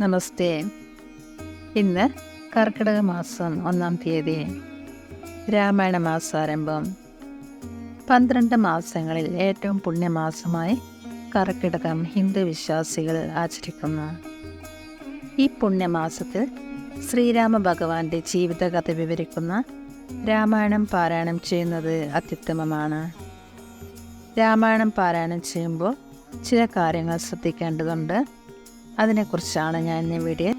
നമസ്തേ. ഇന്ന് കർക്കിടക മാസം ഒന്നാം തീയതി രാമായണ മാസാരംഭം. പന്ത്രണ്ട് മാസങ്ങളിൽ ഏറ്റവും പുണ്യമാസമായി കർക്കിടകം ഹിന്ദു വിശ്വാസികൾ ആചരിക്കുന്നു. ഈ പുണ്യമാസത്തിൽ ശ്രീരാമ ഭഗവാന്റെ ജീവിതകഥ വിവരിക്കുന്ന രാമായണം പാരായണം ചെയ്യുന്നത് അത്യുത്തമമാണ്. രാമായണം പാരായണം ചെയ്യുമ്പോൾ ചില കാര്യങ്ങൾ ശ്രദ്ധിക്കേണ്ടതുണ്ട്. അതിനെക്കുറിച്ചാണ് ഞാൻ ഇന്ന് വീഡിയോ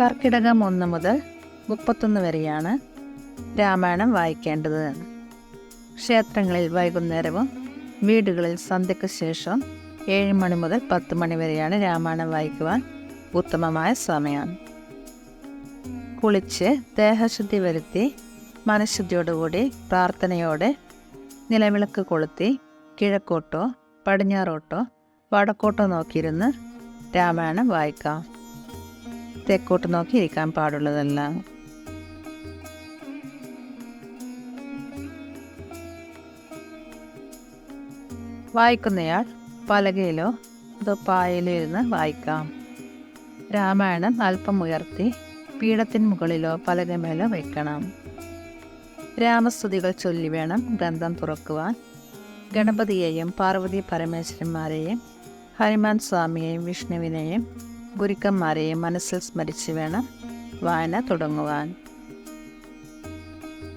കർക്കിടകം ഒന്ന് മുതൽ മുപ്പത്തൊന്ന് വരെയാണ് രാമായണം വായിക്കേണ്ടത്. ക്ഷേത്രങ്ങളിൽ വൈകുന്നേരവും വീടുകളിൽ സന്ധ്യയ്ക്ക് ശേഷം ഏഴ് മണി മുതൽ പത്ത് മണി വരെയാണ് രാമായണം വായിക്കുവാൻ ഉത്തമമായ സമയം. കുളിച്ച് ദേഹശുദ്ധി വരുത്തി മനഃശുദ്ധിയോടുകൂടി പ്രാർത്ഥനയോടെ നിലവിളക്ക് കൊളുത്തി കിഴക്കോട്ടോ പടിഞ്ഞാറോട്ടോ വടക്കോട്ടോ നോക്കിയിരുന്ന് രാമായണം വായിക്കാം. തെക്കോട്ട് നോക്കി ഇരിക്കാൻ പാടുള്ളതല്ല. വായിക്കുന്നയാൾ പലകയിലോ അതോ പായയിലോ ഇരുന്ന് വായിക്കാം. രാമായണം അല്പം ഉയർത്തി പീഠത്തിന് മുകളിലോ പലകമേലോ വയ്ക്കണം. രാമസ്തുതികൾ ചൊല്ലി വേണം ഗ്രന്ഥം തുറക്കുവാൻ. ഗണപതിയെയും പാർവതി പരമേശ്വരന്മാരെയും ഹനുമാൻ സ്വാമിയെയും വിഷ്ണുവിനെയും ഗുരുക്കന്മാരെയും മനസ്സിൽ സ്മരിച്ച് വേണം വായന തുടങ്ങുവാൻ.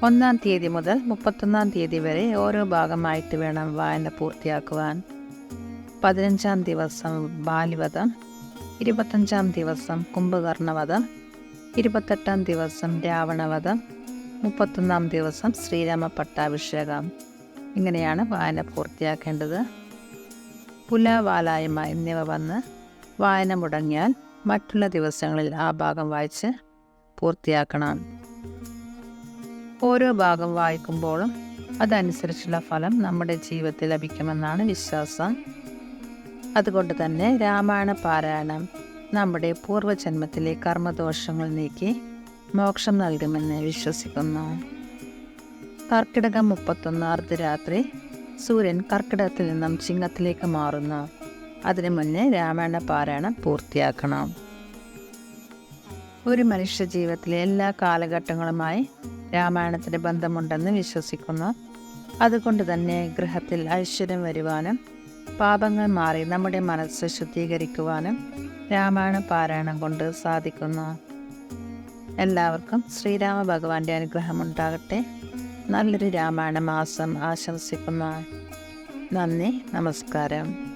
ഒന്നാം തീയതി മുതൽ മുപ്പത്തൊന്നാം തീയതി വരെ ഓരോ ഭാഗമായിട്ട് വേണം വായന പൂർത്തിയാക്കുവാൻ. പതിനഞ്ചാം ദിവസം ബാലിവധം ഇരുപത്തഞ്ചാം ദിവസം കുംഭകർണവധം ഇരുപത്തെട്ടാം ദിവസം രാവണവധം മുപ്പത്തൊന്നാം ദിവസം ശ്രീരാമ പട്ടാഭിഷേകം. ഇങ്ങനെയാണ് വായന പൂർത്തിയാക്കേണ്ടത്. പുലാവാലായ്മ എന്നിവ വന്ന് വായന മുടങ്ങിയാൽ മറ്റുള്ള ദിവസങ്ങളിൽ ആ ഭാഗം വായിച്ച് പൂർത്തിയാക്കണം. ഓരോ ഭാഗം വായിക്കുമ്പോഴും അതനുസരിച്ചുള്ള ഫലം നമ്മുടെ ജീവിതത്തിൽ ലഭിക്കുമെന്നാണ് വിശ്വാസം. അതുകൊണ്ട് തന്നെ രാമായണ പാരായണം നമ്മുടെ പൂർവജന്മത്തിലെ കർമ്മദോഷങ്ങൾ നീക്കി മോക്ഷം നൽകുമെന്ന് വിശ്വസിക്കുന്നു. കർക്കിടകം മുപ്പത്തൊന്ന് അർദ്ധരാത്രി സൂര്യൻ കർക്കിടകത്തിൽ നിന്നും ചിങ്ങത്തിലേക്ക് മാറുന്നു. അതിനു മുന്നേ രാമായണ പാരായണം പൂർത്തിയാക്കണം. ഒരു മനുഷ്യ ജീവിതത്തിലെ എല്ലാ കാലഘട്ടങ്ങളുമായി രാമായണത്തിന് ബന്ധമുണ്ടെന്ന് വിശ്വസിക്കുന്നു. അതുകൊണ്ട് തന്നെ ഗൃഹത്തിൽ ഐശ്വര്യം വരുവാനും പാപങ്ങൾ മാറി നമ്മുടെ മനസ്സ് ശുദ്ധീകരിക്കുവാനും രാമായണ പാരായണം കൊണ്ട് സാധിക്കുന്നു. എല്ലാവർക്കും ശ്രീരാമ ഭഗവാന്റെ അനുഗ്രഹം ഉണ്ടാകട്ടെ. നല്ലൊരു രാമായണ മാസം ആശംസിക്കുന്നു. നന്ദി നമസ്കാരം.